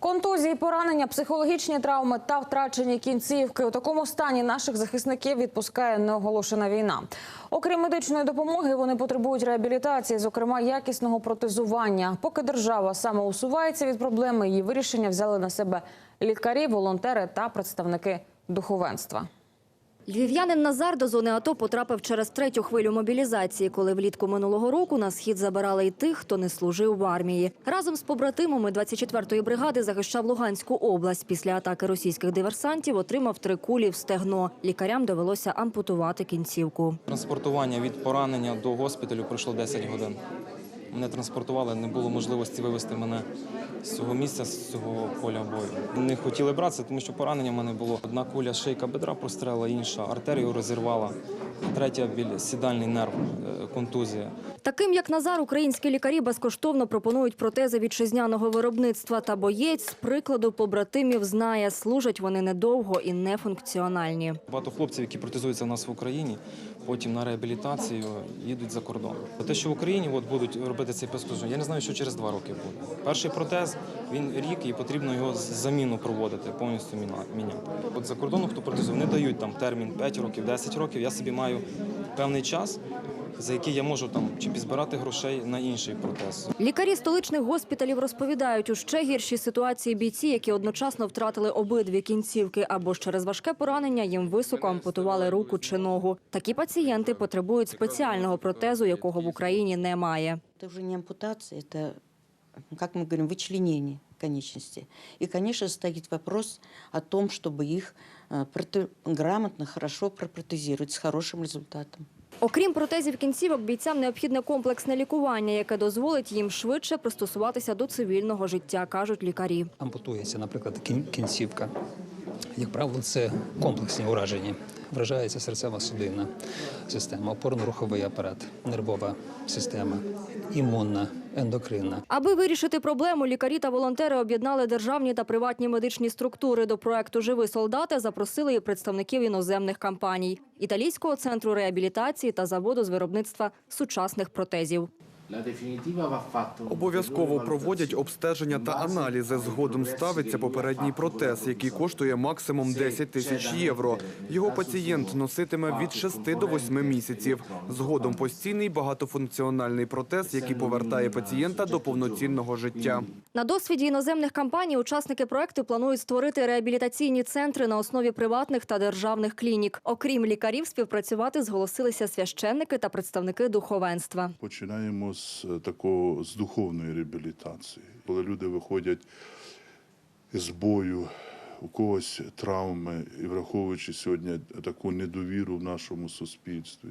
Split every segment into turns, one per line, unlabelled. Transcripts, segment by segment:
Контузії, поранення, психологічні травми та втрачені кінцівки. У такому стані наших захисників відпускає неоголошена війна. Окрім медичної допомоги, вони потребують реабілітації, зокрема якісного протезування. Поки держава саме усувається від проблеми, її вирішення взяли на себе лікарі, волонтери та представники духовенства.
Львів'янин Назар до зони АТО потрапив через третю хвилю мобілізації, коли влітку минулого року на схід забирали й тих, хто не служив в армії. Разом з побратимами 24-ї бригади захищав Луганську область. Після атаки російських диверсантів отримав три кулі в стегно. Лікарям довелося ампутувати кінцівку.
Транспортування від поранення до госпіталю пройшло 10 годин. Мене транспортували, не було можливості вивезти мене з цього місця, з цього поля бою. Не хотіли братися, тому що поранення в мене було. Одна куля шийка бедра прострела, інша артерію розірвала, третя біль сідальний нерв, е, контузія.
Таким як Назар, українські лікарі безкоштовно пропонують протези вітчизняного виробництва. Та боєць з прикладу побратимів знає, служать вони недовго і нефункціональні.
Багато хлопців, які протезуються в нас в Україні, потім на реабілітацію їдуть за кордон. Те, що в Україні от будуть робити цей безкоштовно, я не знаю, що через два роки буде. Перший протез він рік і потрібно його заміну проводити, повністю міняти. От за кордоном, хто протезує, вони дають там термін 5 років, 10 років. Я собі маю певний час, за який я можу там чи підзбирати грошей на інший протез.
Лікарі столичних госпіталів розповідають, у ще гіршій ситуації бійці, які одночасно втратили обидві кінцівки або ж через важке поранення їм високо ампутували руку чи ногу. Такі пацієнти потребують спеціального протезу, якого в Україні немає.
Это уже не ампутация, это, как мы говорим, вычленение конечности. И, конечно, стоит вопрос о том, чтобы их э, проте- грамотно, хорошо протезировать с хорошим результатом.
Окрім протезів кінцівок, бійцям необхідне комплексне лікування, яке дозволить їм швидше пристосуватися до цивільного життя, кажуть лікарі.
ампутується, наприклад, кін- кінцівка. Як правило, це комплексні ураження. Вражається серцево-судинна система, опорно-руховий апарат, нервова система, імунна, ендокринна.
Аби вирішити проблему, лікарі та волонтери об'єднали державні та приватні медичні структури. До проекту Живи солдати запросили і представників іноземних компаній, італійського центру реабілітації та заводу з виробництва сучасних протезів.
Обов'язково проводять обстеження та аналізи. Згодом ставиться попередній протез, який коштує максимум 10 тисяч євро. Його пацієнт носитиме від 6 до 8 місяців. Згодом постійний багатофункціональний протез, який повертає пацієнта до повноцінного життя.
На досвіді іноземних компаній учасники проекту планують створити реабілітаційні центри на основі приватних та державних клінік. Окрім лікарів, співпрацювати зголосилися священники та представники духовенства.
Починаємо з е, такого з духовної реабілітації, коли люди виходять з бою, у когось травми, і враховуючи сьогодні таку недовіру в нашому суспільстві.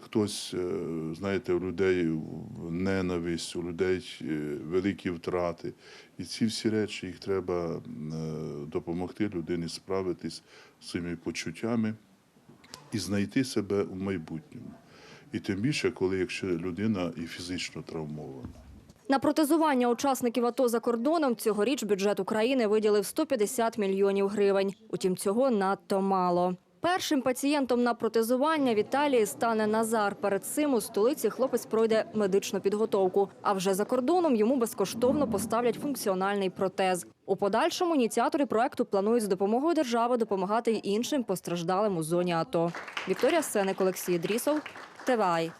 Хтось, е, знаєте, у людей ненависть, у людей е, великі втрати. І ці всі речі їх треба допомогти людині справитись з цими почуттями і знайти себе у майбутньому. І тим більше, коли якщо людина і фізично травмована.
На протезування учасників АТО за кордоном цьогоріч бюджет України виділив 150 мільйонів гривень. Утім, цього надто мало. Першим пацієнтом на протезування в Італії стане Назар. Перед цим у столиці хлопець пройде медичну підготовку. А вже за кордоном йому безкоштовно поставлять функціональний протез. У подальшому ініціатори проекту планують з допомогою держави допомагати іншим постраждалим у зоні АТО. Вікторія Сеник, Олексій Дрісов, ТВАЙ.